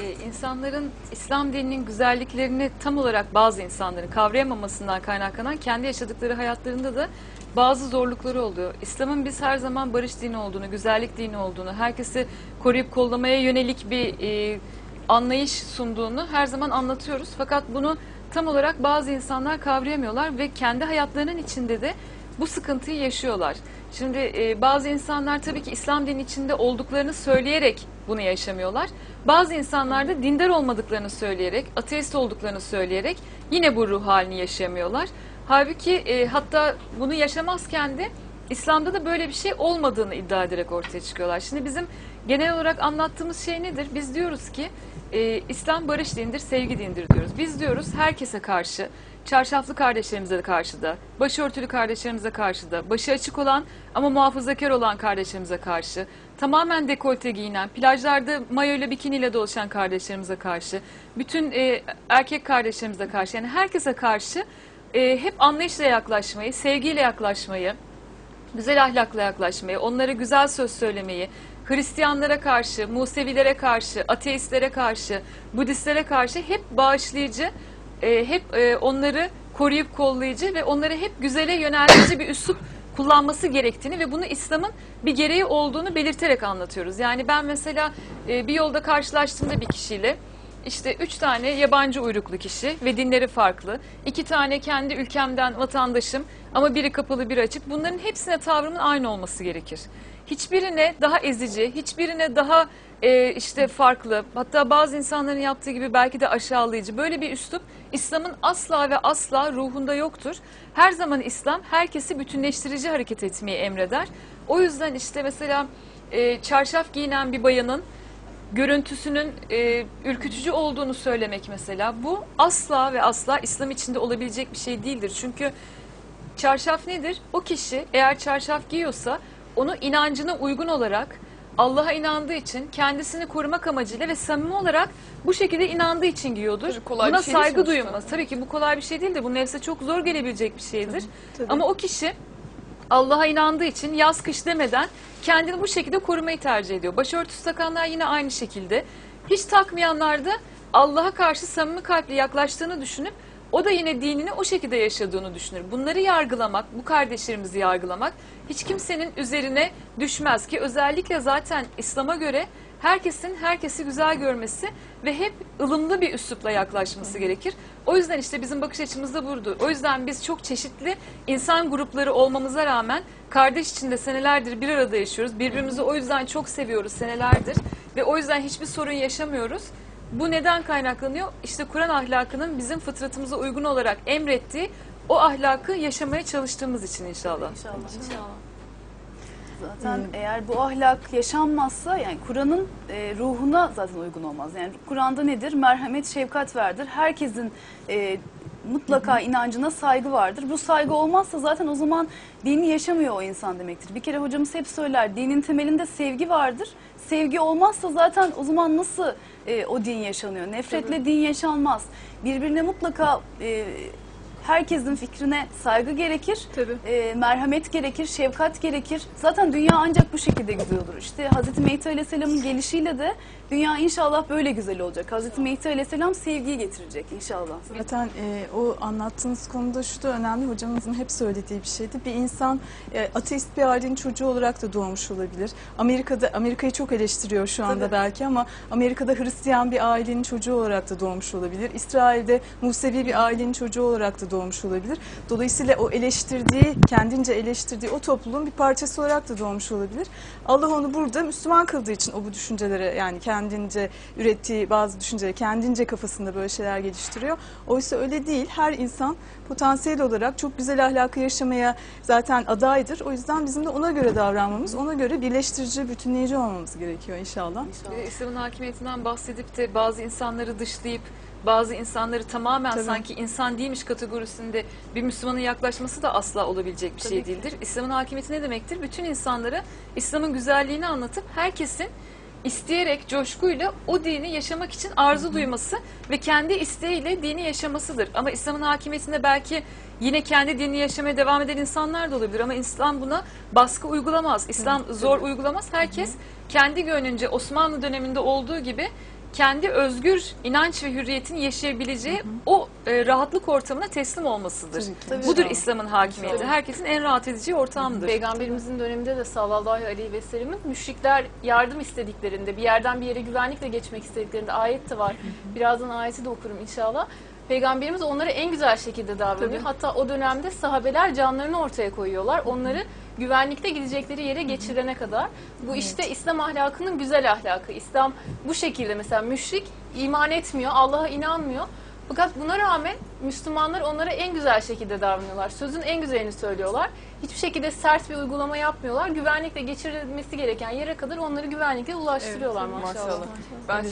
e, insanların İslam dininin güzelliklerini tam olarak bazı insanların kavrayamamasından kaynaklanan kendi yaşadıkları hayatlarında da bazı zorlukları oluyor. İslam'ın biz her zaman barış dini olduğunu, güzellik dini olduğunu, herkesi koruyup kollamaya yönelik bir e, anlayış sunduğunu her zaman anlatıyoruz. Fakat bunu tam olarak bazı insanlar kavrayamıyorlar ve kendi hayatlarının içinde de bu sıkıntıyı yaşıyorlar. Şimdi e, bazı insanlar tabii ki İslam dinin içinde olduklarını söyleyerek bunu yaşamıyorlar. Bazı insanlar da dindar olmadıklarını söyleyerek, ateist olduklarını söyleyerek yine bu ruh halini yaşayamıyorlar. Halbuki e, hatta bunu yaşamazken de İslam'da da böyle bir şey olmadığını iddia ederek ortaya çıkıyorlar. Şimdi bizim genel olarak anlattığımız şey nedir? Biz diyoruz ki e, İslam barış dinidir, sevgi dinidir diyoruz. Biz diyoruz herkese karşı, çarşaflı kardeşlerimize de karşı da, başörtülü kardeşlerimize karşı da, başı açık olan ama muhafazakar olan kardeşlerimize karşı, tamamen dekolte giyinen, plajlarda mayo ile bikiniyle dolaşan kardeşlerimize karşı, bütün e, erkek kardeşlerimize karşı, yani herkese karşı e, hep anlayışla yaklaşmayı, sevgiyle yaklaşmayı, güzel ahlakla yaklaşmayı, onlara güzel söz söylemeyi, Hristiyanlara karşı, Musevilere karşı, ateistlere karşı, Budistlere karşı hep bağışlayıcı, e, hep e, onları koruyup kollayıcı ve onları hep güzele yöneltici bir üslup kullanması gerektiğini ve bunu İslam'ın bir gereği olduğunu belirterek anlatıyoruz. Yani ben mesela e, bir yolda karşılaştığımda bir kişiyle işte üç tane yabancı uyruklu kişi ve dinleri farklı. iki tane kendi ülkemden vatandaşım ama biri kapalı biri açık. Bunların hepsine tavrımın aynı olması gerekir. Hiçbirine daha ezici, hiçbirine daha e, işte farklı, hatta bazı insanların yaptığı gibi belki de aşağılayıcı böyle bir üslup İslam'ın asla ve asla ruhunda yoktur. Her zaman İslam herkesi bütünleştirici hareket etmeyi emreder. O yüzden işte mesela e, çarşaf giyinen bir bayanın görüntüsünün e, ürkütücü olduğunu söylemek mesela bu asla ve asla İslam içinde olabilecek bir şey değildir. Çünkü çarşaf nedir? O kişi eğer çarşaf giyiyorsa onu inancına uygun olarak Allah'a inandığı için kendisini korumak amacıyla ve samimi olarak bu şekilde inandığı için giyiyordur. Tabii kolay Buna bir şey değil saygı sonuçta. duyulmaz. Tabii ki bu kolay bir şey değil de bu nefse çok zor gelebilecek bir şeydir. tabii. Ama o kişi Allah'a inandığı için yaz kış demeden kendini bu şekilde korumayı tercih ediyor. Başörtüsü takanlar yine aynı şekilde. Hiç takmayanlar da Allah'a karşı samimi kalple yaklaştığını düşünüp o da yine dinini o şekilde yaşadığını düşünür. Bunları yargılamak, bu kardeşlerimizi yargılamak hiç kimsenin üzerine düşmez ki özellikle zaten İslam'a göre herkesin herkesi güzel görmesi ve hep ılımlı bir üslupla yaklaşması gerekir. O yüzden işte bizim bakış açımız da budur. O yüzden biz çok çeşitli insan grupları olmamıza rağmen kardeş içinde senelerdir bir arada yaşıyoruz. Birbirimizi o yüzden çok seviyoruz senelerdir ve o yüzden hiçbir sorun yaşamıyoruz. Bu neden kaynaklanıyor? İşte Kur'an ahlakının bizim fıtratımıza uygun olarak emrettiği o ahlakı yaşamaya çalıştığımız için inşallah. İnşallah. Zaten eğer bu ahlak yaşanmazsa yani Kur'an'ın e, ruhuna zaten uygun olmaz. Yani Kur'an'da nedir? Merhamet, şefkat vardır. Herkesin e, mutlaka inancına saygı vardır. Bu saygı olmazsa zaten o zaman dini yaşamıyor o insan demektir. Bir kere hocamız hep söyler dinin temelinde sevgi vardır. Sevgi olmazsa zaten o zaman nasıl e, o din yaşanıyor? Nefretle din yaşanmaz. Birbirine mutlaka e, herkesin fikrine saygı gerekir. Tabii. E, merhamet gerekir, şefkat gerekir. Zaten dünya ancak bu şekilde güzel olur. İşte Hz. Mehdi Aleyhisselam'ın gelişiyle de dünya inşallah böyle güzel olacak. Hz. Mehdi Aleyhisselam sevgiyi getirecek inşallah. Zaten e, o anlattığınız konuda şu da önemli hocamızın hep söylediği bir şeydi. Bir insan e, ateist bir ailenin çocuğu olarak da doğmuş olabilir. Amerika'da Amerika'yı çok eleştiriyor şu anda Tabii. belki ama Amerika'da Hristiyan bir ailenin çocuğu olarak da doğmuş olabilir. İsrail'de Musevi bir ailenin çocuğu olarak da doğmuş olabilir. Dolayısıyla o eleştirdiği, kendince eleştirdiği o topluluğun bir parçası olarak da doğmuş olabilir. Allah onu burada Müslüman kıldığı için o bu düşüncelere yani kendince ürettiği bazı düşünceleri kendince kafasında böyle şeyler geliştiriyor. Oysa öyle değil. Her insan potansiyel olarak çok güzel ahlakı yaşamaya zaten adaydır. O yüzden bizim de ona göre davranmamız, ona göre birleştirici, bütünleyici olmamız gerekiyor inşallah. İnşallah. De İslam'ın hakimiyetinden bahsedip de bazı insanları dışlayıp bazı insanları tamamen Tabii. sanki insan değilmiş kategorisinde bir Müslümanın yaklaşması da asla olabilecek bir şey Tabii ki. değildir. İslam'ın hakimiyeti ne demektir? Bütün insanlara İslam'ın güzelliğini anlatıp herkesin isteyerek, coşkuyla o dini yaşamak için arzu duyması ve kendi isteğiyle dini yaşamasıdır. Ama İslam'ın hakimiyetinde belki yine kendi dinini yaşamaya devam eden insanlar da olabilir ama İslam buna baskı uygulamaz. İslam zor uygulamaz. Herkes kendi gönlünce Osmanlı döneminde olduğu gibi kendi özgür inanç ve hürriyetini yaşayabileceği o e, rahatlık ortamına teslim olmasıdır. Tabii. Budur İslam'ın hakimiyeti. Tabii. Herkesin en rahat edeceği ortamdır. Peygamberimizin döneminde de sallallahu aleyhi ve sellem'in müşrikler yardım istediklerinde, bir yerden bir yere güvenlikle geçmek istediklerinde ayet de var. Birazdan ayeti de okurum inşallah. Peygamberimiz onlara en güzel şekilde davranıyor. Tabii. Hatta o dönemde sahabeler canlarını ortaya koyuyorlar. Onları güvenlikte gidecekleri yere geçirene kadar. Bu işte İslam ahlakının güzel ahlakı. İslam bu şekilde mesela müşrik iman etmiyor, Allah'a inanmıyor. Fakat buna rağmen Müslümanlar onlara en güzel şekilde davranıyorlar. Sözün en güzelini söylüyorlar. Hiçbir şekilde sert bir uygulama yapmıyorlar. Güvenlikle geçirilmesi gereken yere kadar onları güvenlikle ulaştırıyorlar Evet, maşallah. maşallah. Ben